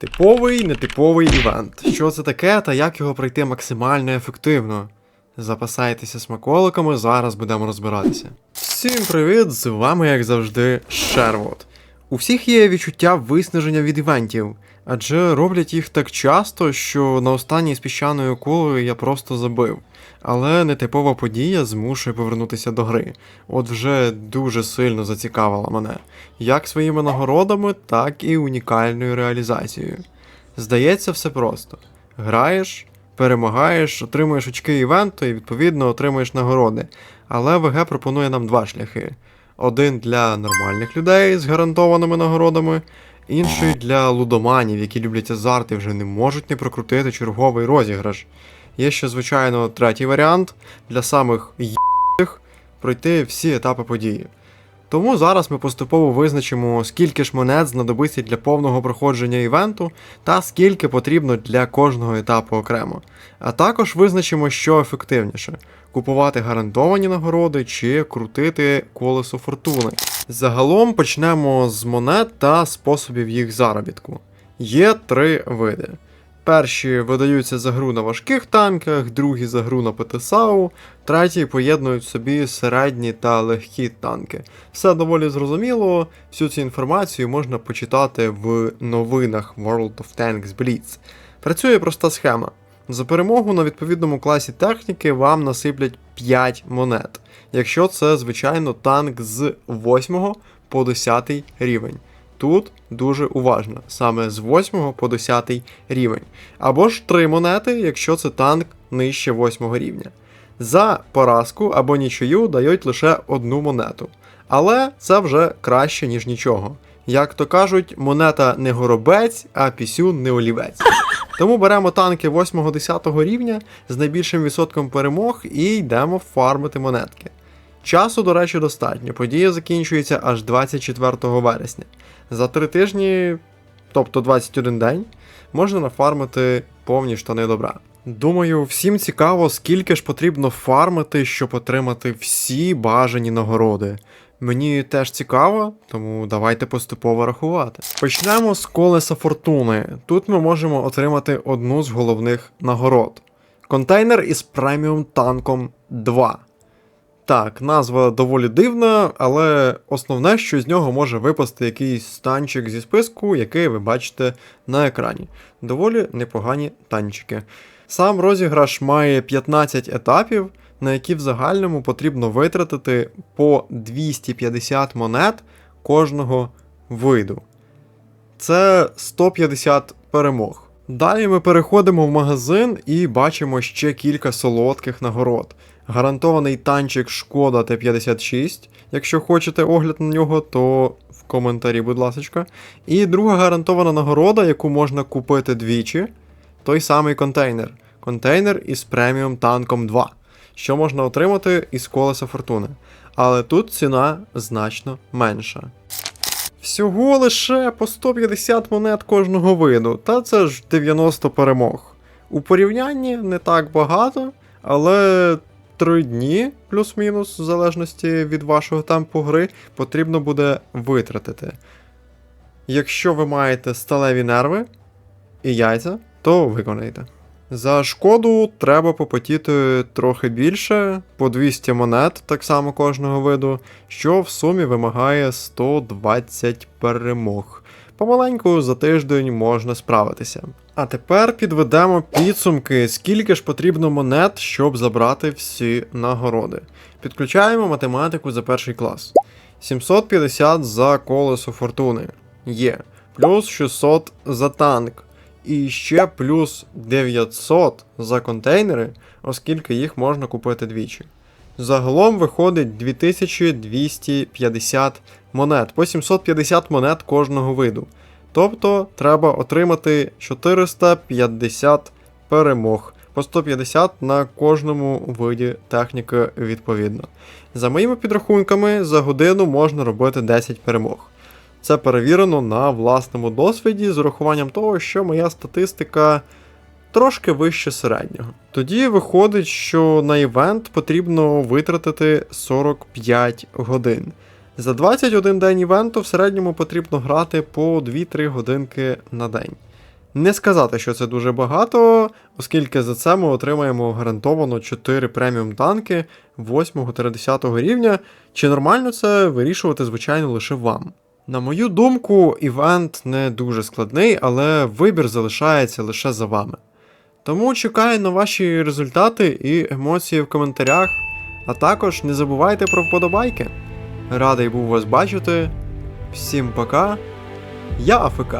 Типовий нетиповий івент. Що це таке та як його пройти максимально ефективно? Запасайтеся смаколиками, зараз будемо розбиратися. Всім привіт! З вами, як завжди, Шервот. У всіх є відчуття виснаження від івентів, адже роблять їх так часто, що на останній з піщаною кулею я просто забив. Але нетипова подія змушує повернутися до гри. От вже дуже сильно зацікавила мене, як своїми нагородами, так і унікальною реалізацією. Здається, все просто. Граєш, перемагаєш, отримуєш очки івенту і відповідно отримуєш нагороди. Але ВГ пропонує нам два шляхи: один для нормальних людей з гарантованими нагородами, інший для лудоманів, які люблять азарт і вже не можуть не прокрутити черговий розіграш. Є ще, звичайно, третій варіант для самих їх пройти всі етапи події. Тому зараз ми поступово визначимо, скільки ж монет знадобиться для повного проходження івенту та скільки потрібно для кожного етапу окремо. А також визначимо, що ефективніше: купувати гарантовані нагороди чи крутити колесо фортуни. Загалом почнемо з монет та способів їх заробітку. Є три види. Перші видаються за гру на важких танках, другі за гру на ПТСАУ, треті поєднують собі середні та легкі танки. Все доволі зрозуміло, всю цю інформацію можна почитати в новинах World of Tanks Blitz. Працює проста схема. За перемогу на відповідному класі техніки вам насиплять 5 монет, якщо це, звичайно, танк з 8 по 10 рівень. Тут дуже уважно, саме з 8 по 10 рівень. Або ж 3 монети, якщо це танк нижче 8 рівня. За поразку або нічию дають лише одну монету. Але це вже краще, ніж нічого. Як то кажуть, монета не горобець, а пісюн не олівець. Тому беремо танки 8-10 рівня з найбільшим відсотком перемог і йдемо фармити монетки. Часу, до речі, достатньо. Подія закінчується аж 24 вересня. За 3 тижні, тобто 21 день, можна нафармити повні штани добра. Думаю, всім цікаво, скільки ж потрібно фармити, щоб отримати всі бажані нагороди. Мені теж цікаво, тому давайте поступово рахувати. Почнемо з колеса фортуни. Тут ми можемо отримати одну з головних нагород: контейнер із преміум танком 2. Так, назва доволі дивна, але основне, що з нього може випасти якийсь танчик зі списку, який ви бачите на екрані. Доволі непогані танчики. Сам розіграш має 15 етапів, на які в загальному потрібно витратити по 250 монет кожного виду. Це 150 перемог. Далі ми переходимо в магазин і бачимо ще кілька солодких нагород. Гарантований танчик Шкода Т56. Якщо хочете огляд на нього, то в коментарі, будь ласка. І друга гарантована нагорода, яку можна купити двічі, той самий контейнер. Контейнер із преміум танком 2, що можна отримати із колеса фортуни. Але тут ціна значно менша. Всього лише по 150 монет кожного виду, та це ж 90 перемог. У порівнянні не так багато, але 3 дні, плюс-мінус, в залежності від вашого темпу гри, потрібно буде витратити. Якщо ви маєте сталеві нерви і яйця, то виконайте. За шкоду треба попотіти трохи більше, по 200 монет, так само кожного виду, що в сумі вимагає 120 перемог. Помаленьку за тиждень можна справитися. А тепер підведемо підсумки, скільки ж потрібно монет, щоб забрати всі нагороди. Підключаємо математику за перший клас. 750 за колесо фортуни є, плюс 600 за танк. І ще плюс 900 за контейнери, оскільки їх можна купити двічі. Загалом виходить 2250 монет, по 750 монет кожного виду. Тобто треба отримати 450 перемог, по 150 на кожному виді техніки відповідно. За моїми підрахунками, за годину можна робити 10 перемог. Це перевірено на власному досвіді з урахуванням того, що моя статистика трошки вище середнього. Тоді виходить, що на івент потрібно витратити 45 годин. За 21 день івенту в середньому потрібно грати по 2-3 годинки на день. Не сказати, що це дуже багато, оскільки за це ми отримаємо гарантовано 4 преміум танки 8-10 рівня, чи нормально це вирішувати, звичайно, лише вам. На мою думку, івент не дуже складний, але вибір залишається лише за вами. Тому чекаю на ваші результати і емоції в коментарях, а також не забувайте про вподобайки. Радий був вас бачити. Всім пока. Я АФК.